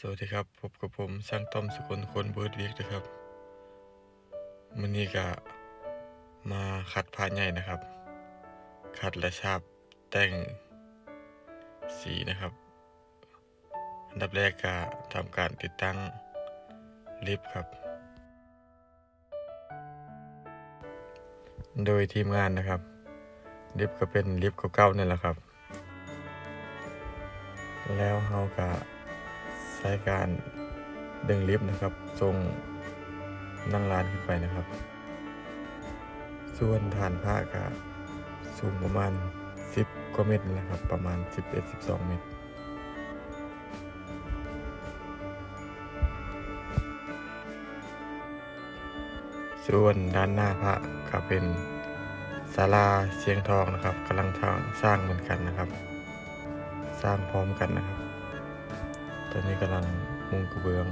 สวัสดีครับพบกับผมช่างต้อมสกลคนเบิร์ดวีกนะครับมื้อนี้ก็มาขัดผ้าใหญ่นะครับ ขัดและฉาบแต่งสีนะครับ อันดับแรกก็ทำการติดตั้งลิฟต์ครับ โดยทีมงานนะครับ ลิฟต์ก็เป็นลิฟต์เก่าๆนี่แหละครับ แล้วเราก็ ช้การดึงลิฟต์นะครับทรงนั่งร้านขึ้นไปนะครับ ส่วนฐานผ้าก็สูงประมาณ 10กว่าเมตรนะครับ ประมาณ 11-12 เมตรส่วนด้านหน้าพระก็เป็นศาลาเชียงทองนะครับกำลังทางสร้างเหมือนกันนะครับ สร้างพร้อมกันนะครับ อนนี้กำลังมุงกระเบื้อง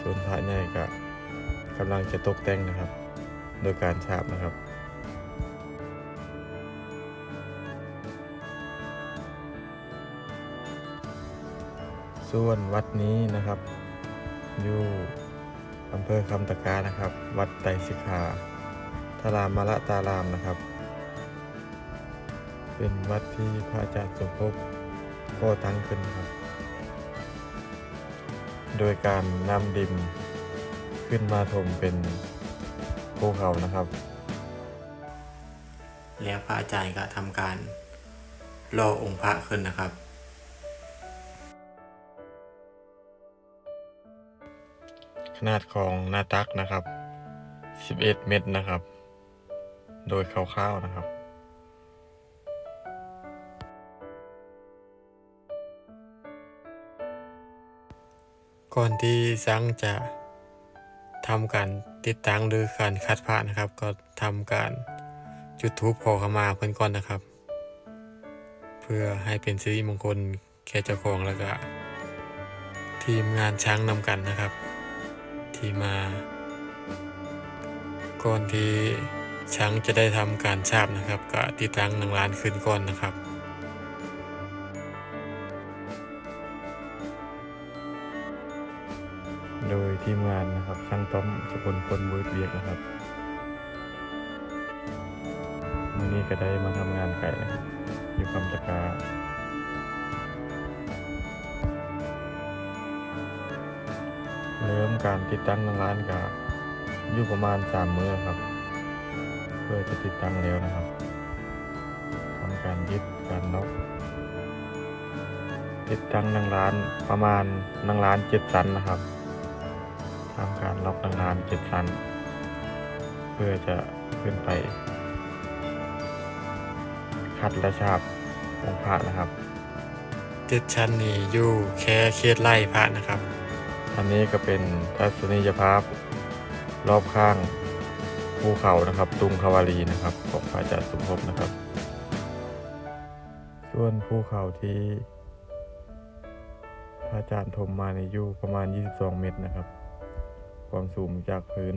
ส่วนพระใหญ่ก็กำลังจะตกแต่งนะครับ โดยการฉาบนะครับส่วนวัดนี้นะครับ อยู่อำเภอคำตะกร้านะครับ วัดไตรสิกขาทารามมะละตารามนะครับ เป็นวัดที่พระอาจารย์สมภพก่อตั้งขึ้นครับ โดยการนำดินขึ้นมาถมเป็นภูเขานะครับ แล้วพระอาจารย์ก็ทำการล่อองค์พระขึ้นนะครับ ขนาดของหน้าตักนะครับ 11 เมตรนะครับ โดยคร่าวๆนะครับ ก่อนที่ซังจะทำการติดตั้งหรือการคัดพระนะครับ ก็ทำการจุดธูปขอขมาเพื่อนก่อนนะครับ เพื่อให้เป็นสิริมงคลแก่เจ้าของแล้วก็ทีมงานช้างนำกันนะครับ ที่มา ก่อนที่ช้างจะได้ทำการฉาบนะครับ ก็ติดตั้งหนังร้านขึ้นก่อนนะครับ ทีมงานนะครับ ช่างต้อมสกลคนเวิร์ดเวียกนะครับมื่อนี้ก็ได้มาทำงานไก่นะครับอยู่คำตะกาเริ่มการติดตั้งร้านก็อยู่ประมาณสามมื้อครับ เพื่อจะติดตั้งแล้วนะครับทำการยึดการล็อกติดตั้งนังร้านประมาณนังร้านเจ็ดสันนะครับ ทำการล็อกนังร้านเจ็ดสันเพื่อจะขึ้นไป คัดและฉาบองค์พระนะครับเจ็ดชั้นนี้อยู่แค่เขตไล่พระนะครับ อันนี้ก็เป็นทัศนียภาพรอบข้างภูเขานะครับ ตุงคาวารีนะครับ ของพระอาจารย์สมภพนะครับ ส่วนภูเขาที่พระอาจารย์ถมมาในอยู่ประมาณ 22 เมตรนะครับ ความสูงจากพื้น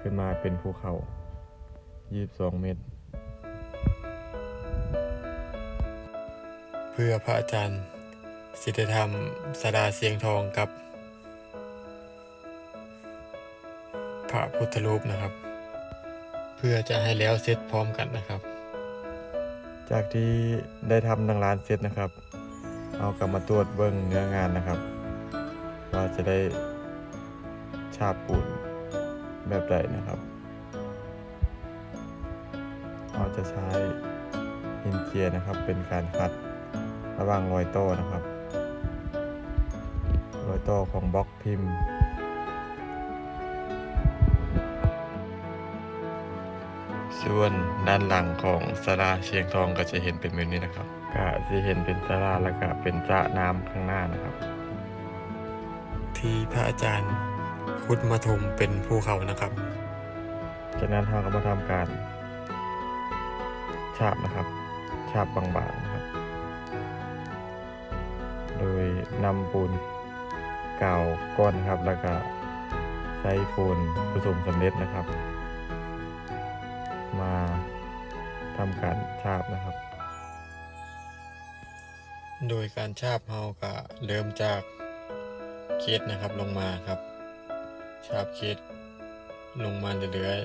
ขึ้นมาเป็นภูเขา 22 เมตร เพื่อพระอาจารย์สิทธธรรมสดาเสียงทองกับ พระพุทธรูปนะครับ เพื่อจะให้แล้วเสร็จพร้อมกันนะครับ จากที่ได้ทำดังร้านเสร็จนะครับ เอากลับมาตรวจเบิ้งเนื้องานนะครับ ว่าจะได้าบปูนแบบใดนะครับ เราจะใช้หินเจียนะครับ เป็นการคัดระหว่างรอยโต้นะครับรอยโต้ของบล็อกพิมพ์ส่วนด้านหลังของสาราเชียงทองก็จะเห็นเป็นแบบนี้นะครับก็จะเห็นเป็นสาราแล้วก็เป็นสระน้ำข้างหน้านะครับ ที่พระอาจารย์ พุทธมาถมเป็นภูเขานะครับ จากนั้นเราก็มาทำการ ฉาบนะครับ ฉาบบางๆนะครับ โดยนำปูนกาวก้อนนะครับ แล้วก็ใช้ปูนผสมสำเร็จนะครับ มาทำการฉาบนะครับ โดยการชาบเฮาก็เริ่มจากเคสนะครับลงมาครับชาบเคสลงมาเรื่อย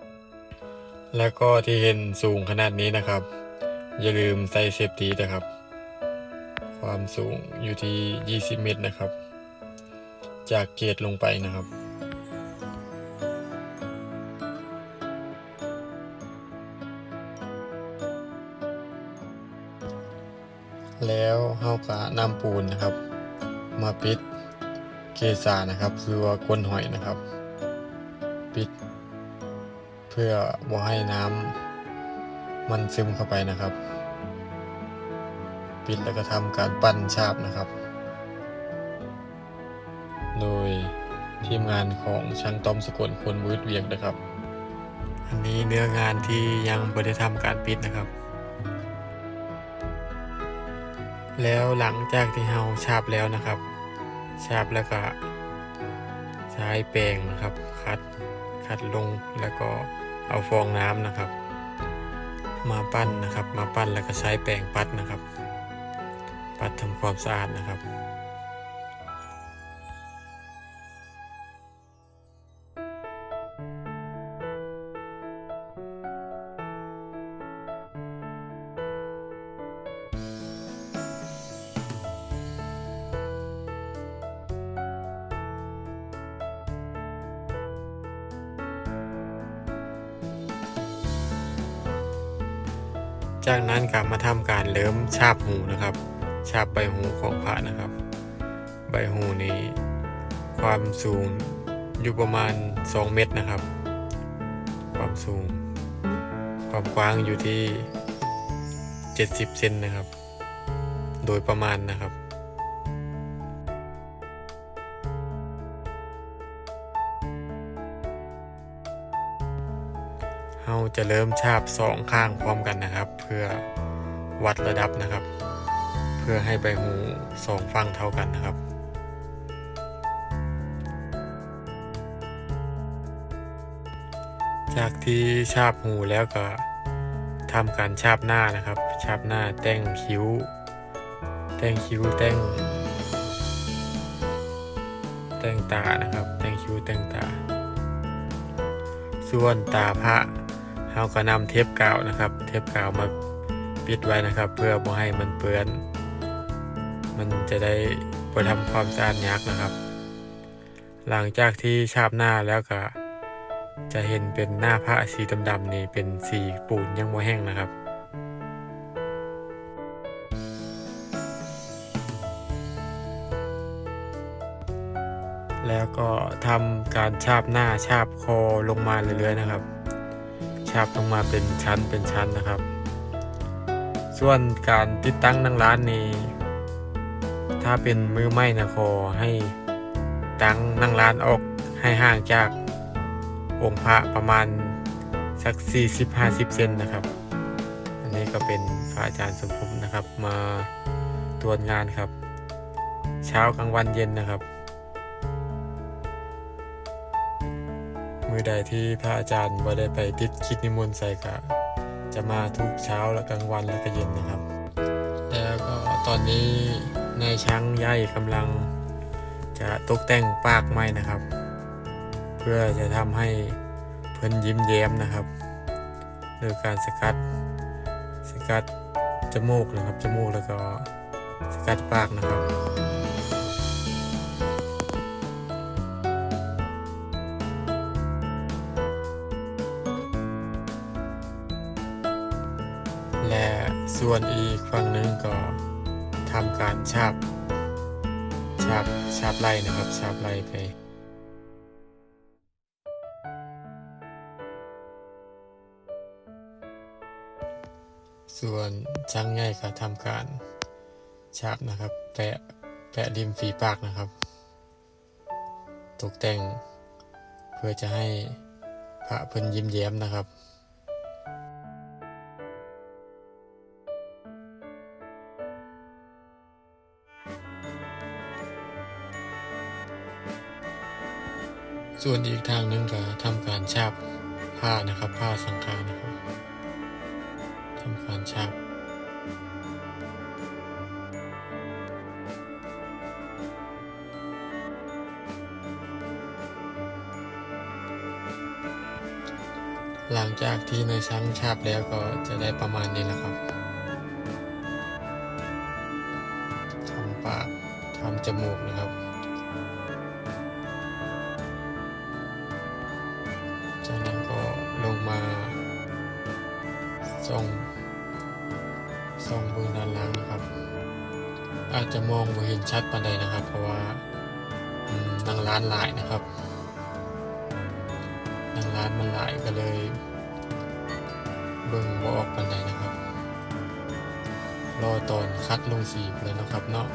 ๆแล้วก็ที่เห็นสูงขนาดนี้นะครับ อย่าลืมใส่เซฟตี้นะครับ ความสูงอยู่ที่ 20 เมตรนะครับ จากเกตลงไปนะครับแล้วเฮาก็นำปูนนะครับ มาปิด เกษานะครับหรือว่าก้นหอยนะครับ ปิด เพื่อบ่ให้น้ำมันซึมเข้าไปนะครับ ปิดแล้วก็ทำการปั้นฉาบนะครับ โดยทีมงานของช่างต้อมสกลคนวืดเวียงนะครับ อันนี้เนื้องานที่ยังไม่ได้ทำการปิดนะครับ แล้วหลังจากที่เราฉาบแล้วนะครับ ชาบแล้วก็ใช้แปรงนะครับ คัดคัดลงแล้วก็เอาฟองน้ำนะครับ มาปั้นนะครับ มาปั้นแล้วก็ใช้แปรงปัดนะครับ ปัดทำความสะอาดนะครับ จากนั้นก็มาทำการเริ่มชาบหูนะครับ ชาบใบหูของพระนะครับ ใบหูนี้ความสูงอยู่ประมาณ 2 เมตรนะครับ ความสูง ความกว้างอยู่ที่ 70 เซนนะครับ โดยประมาณนะครับ จะเริ่มฉาบสองข้างพร้อมกันนะครับ เพื่อวัดระดับนะครับ เพื่อให้ใบหูสองฝั่งเท่ากันนะครับจากที่ฉาบหูแล้วก็ทำการฉาบหน้านะครับฉาบหน้าแต่งคิ้ว แต่งคิ้วแต่ง แต่งตานะครับ แต่งคิ้วแต่งตา ส่วนตาพระ เราก็นำเทปกาวนะครับ เทปกาวมาปิดไว้นะครับ เพื่อบ่ให้มันเปื้อน มันจะได้บ่ทำความสะอาดยากนะครับ หลังจากที่ชาบหน้าแล้วก็ จะเห็นเป็นหน้าพระสีดำๆนี่เป็นสีปูนยังบ่แห้งนะครับแล้วก็ทำการชาบหน้าชาบคอลงมาเรื่อยๆนะครับ ชาบลงมาเป็นชั้นเป็นชั้นนะครับ ส่วนการติดตั้งนั่งร้านนี้ ถ้าเป็นมือไม้นะขอให้ตั้งนั่งร้านออกให้ห่างจากองค์พระประมาณสัก 40-50 เซนนะครับ อันนี้ก็เป็นพระอาจารย์สมภพนะครับมาตรวจงานครับ เช้ากลางวันเย็นนะครับ มือใดที่พระอาจารย์บ่ได้ไปติดคิดนิมนต์ใส่กะจะมาทุกเช้าและกลางวันและก็เย็นนะครับ แล้วก็ตอนนี้นายช้างใหญ่กำลังจะตกแต่งปากไม้นะครับ เพื่อจะทำให้เพิ่นยิ้มแย้มนะครับโดยการสกัดสกัดจมูกนะครับจมูกแล้วก็สกัดปากนะครับ และส่วนอีกฝั่งหนึ่งก็ทำการชาบชาบชาบไล่นะครับชาบไล่ไปส่วนช่างใหญ่ก็ทำการชาบนะครับ แปะแปะริมฝีปากนะครับ ตกแต่งเพื่อจะให้พระเพิ่นยิ้มแย้มนะครับ ส่วนอีกทางหนึ่งก็ทำการชาบผ้านะครับ ผ้าสังขารนะครับทำการชาบหลังจากที่ในชั้นชาบแล้วก็จะได้ประมาณนี้แหละครับทำปากทำจมูกนะครับ จะมองไม่เห็นชัดปานใดนะครับ เพราะว่าอืมนางร้านหลายนะครับนางร้านมันหลายก็เลย เบิ่งบ่ออกปานใดนะครับ รอตอนคัดลงสีเลยนะครับเนาะ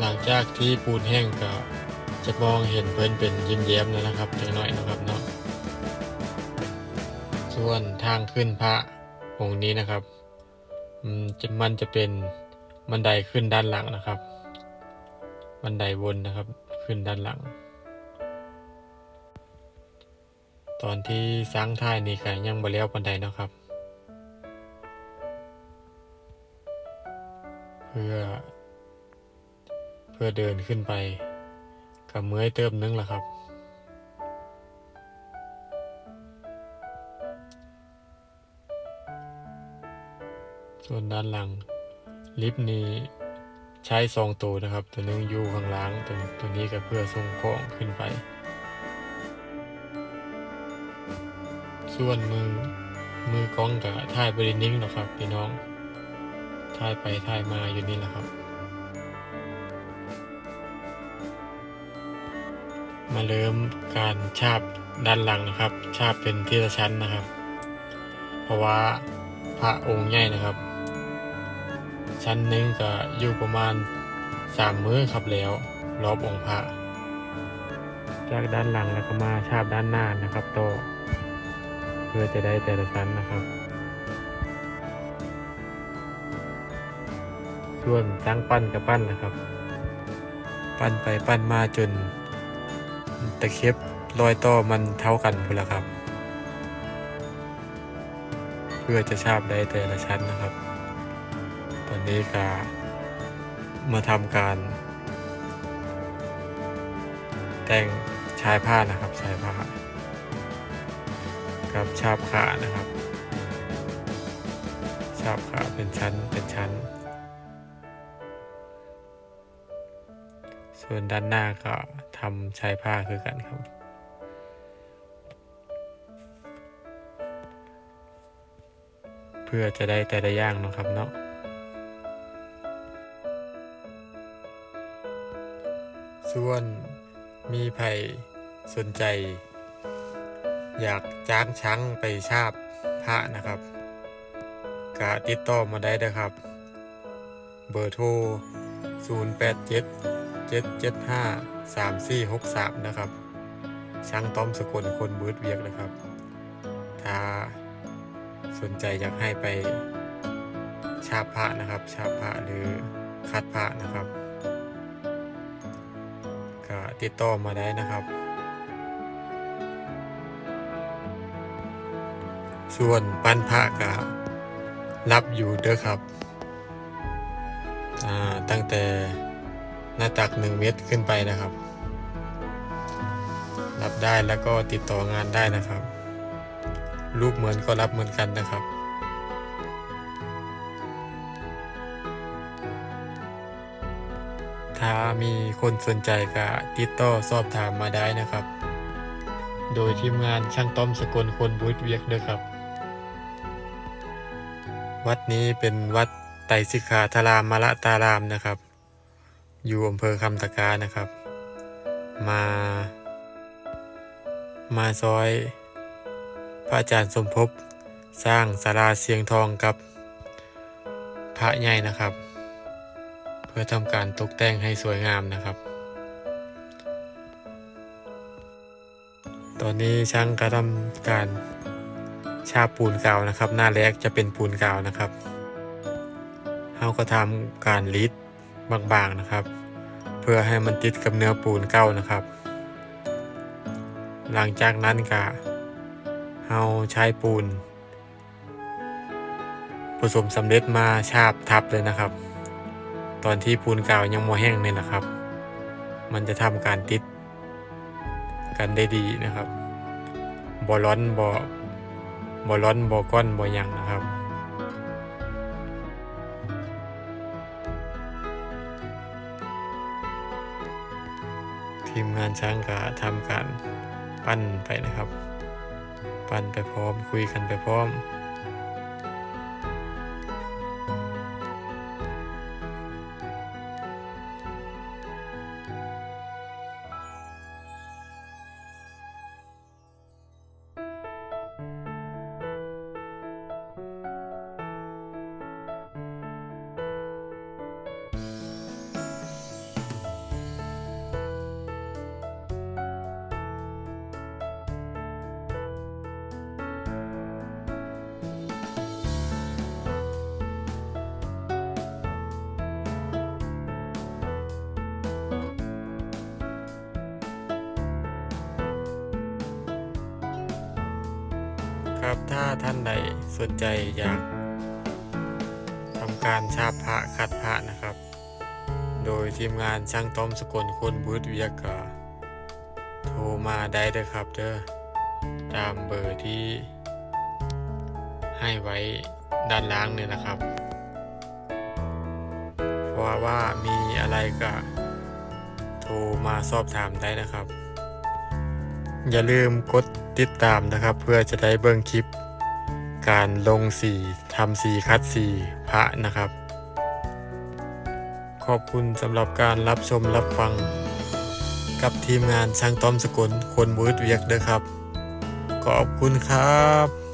หลังจากที่ปูนแห้งก็จะมองเห็นเพิ่นเป็นยิ้มแย้มแล้วนะครับจังน้อยนะครับเนาะส่วนทางขึ้นพระองค์นี้นะครับ มจะมันจะเป็นบันไดขึ้นด้านหลังนะครับ บันไดวนนะครับขึ้นด้านหลัง ตอนที่สร้างท่ายนี่ก็ยังบ่แล้วบันไดนะครับ เพื่อ เพื่อเดินขึ้นไปกับเมื่อยเติมนึงละครับ ส่วนด้านหลัง ลิฟต์นี้ใช้สองตัวนะครับ ตัวหนึงอยู่ข้างล่างตัวตัวนี้ก็เพื่อส่งของขึ้นไป ส่วนมือมือกล้องกับถ่ายบรินิ่งหรอกครับพี่น้องถ่ายไปถ่ายมาอยู่นี่แหละครับ มาเริ่มการชาบด้านหลังนะครับ ชาบเป็นที่ละชั้นนะครับ เพราะว่าพระองค์ใหญ่นะครับ ชั้นหนึ่งก็อยู่ประมาณสามมื้อครับแล้วรอบองค์พระจากด้านหลังแล้วก็มาชาบด้านหน้านะครับโตอเพื่อจะได้แต่ละชั้นนะครับ ส่วนจ้างปั้นกับปั้นนะครับ ปั้นไปปั้นมาจนตะเข็บรอยต่อมันเท่ากันพุ่นละครับ เพื่อจะชาบได้แต่ละชั้นนะครับ นี้ก็มาทำการ แต่งชายผ้านะครับชายผ้ากับชาบขานะครับ ชาบขาเป็นชั้นเป็นชั้น ส่วนด้านหน้าก็ทำชายผ้าคือกันครับเพื่อจะได้แต่ละอย่างนะครับเนาะ วน มีไผสนใจ อยากจ้างช้างไปชาบพระนะครับก็ติดต่อมาได้นะครับ เบอร์โทร 087 775 3463 นะครับ ช่างต้อมสกลคนบืดเวียกนะครับ ถ้าสนใจอยากให้ไปชาบพระนะครับ ชาบพระหรือคัดพระนะครับ ติดต่อมาได้นะครับ ส่วนปันพระก็รับอยู่เด้อครับตั้งแต่หน้าตักหนึ่งเมตรขึ้นไปนะครับ รับได้แล้วก็ติดต่องานได้นะครับ รูปเหมือนก็รับเหมือนกันนะครับ ถ้ามีคนสนใจก็ติดต่อสอบถามมาได้นะครับ โดยทีมงานช่างต้อมสกลคนบุตรเวียกเด้อครับ วัดนี้เป็นวัดไตรสิกขาธารามมละตารามนะครับ อยู่อำเภอคำตะกานะครับ มา มาซอย พระอาจารย์สมภพสร้างศาลาเสียงทองกับพระใหญ่นะครับ พื่อทำการตกแต่งให้สวยงามนะครับ ตอนนี้ช่างก็ทำการชาบปูนกาวนะครับ หน้าแรกจะเป็นปูนกาวนะครับเราก็ทำการลิดบางๆนะครับ เพื่อให้มันติดกับเนื้อปูนเก้านะครับ หลังจากนั้นก็เราใช้ปูน ผสมสำเร็จมาชาบทับเลยนะครับ ตอนที่ปูนกาวยังโมแห้งนี่แหละครับ มันจะทำการติดกันได้ดีนะครับบ่ร้อนบ่บ่ร้อนบ่ก้อนบ่หยังนะครับทีมงานช่างก็ทำการปั้นไปนะครับ ปั้นไปพร้อมคุยกันไปพร้อม ครับ ถ้าท่านใดสนใจอยากทำการชาพระคัดพระนะครับ โดยทีมงานช่างต้อมสกลคนบูธเวียากาโทรมาได้เลยครับเด้อตามเบอร์ที่ให้ไว้ด้านล่างเนี่ยนะครับ เพราะว่ามีอะไรก็โทรมาสอบถามได้นะครับ อย่าลืมกด ติดตามนะครับ เพื่อจะได้เบิ่งคลิป การลงสีทำสีคัดสีพระนะครับ ขอบคุณสำหรับการรับชมรับฟัง กับทีมงานช่างต้อมสกุลคนมืดเวียกเด้อครับ ขอบคุณครับ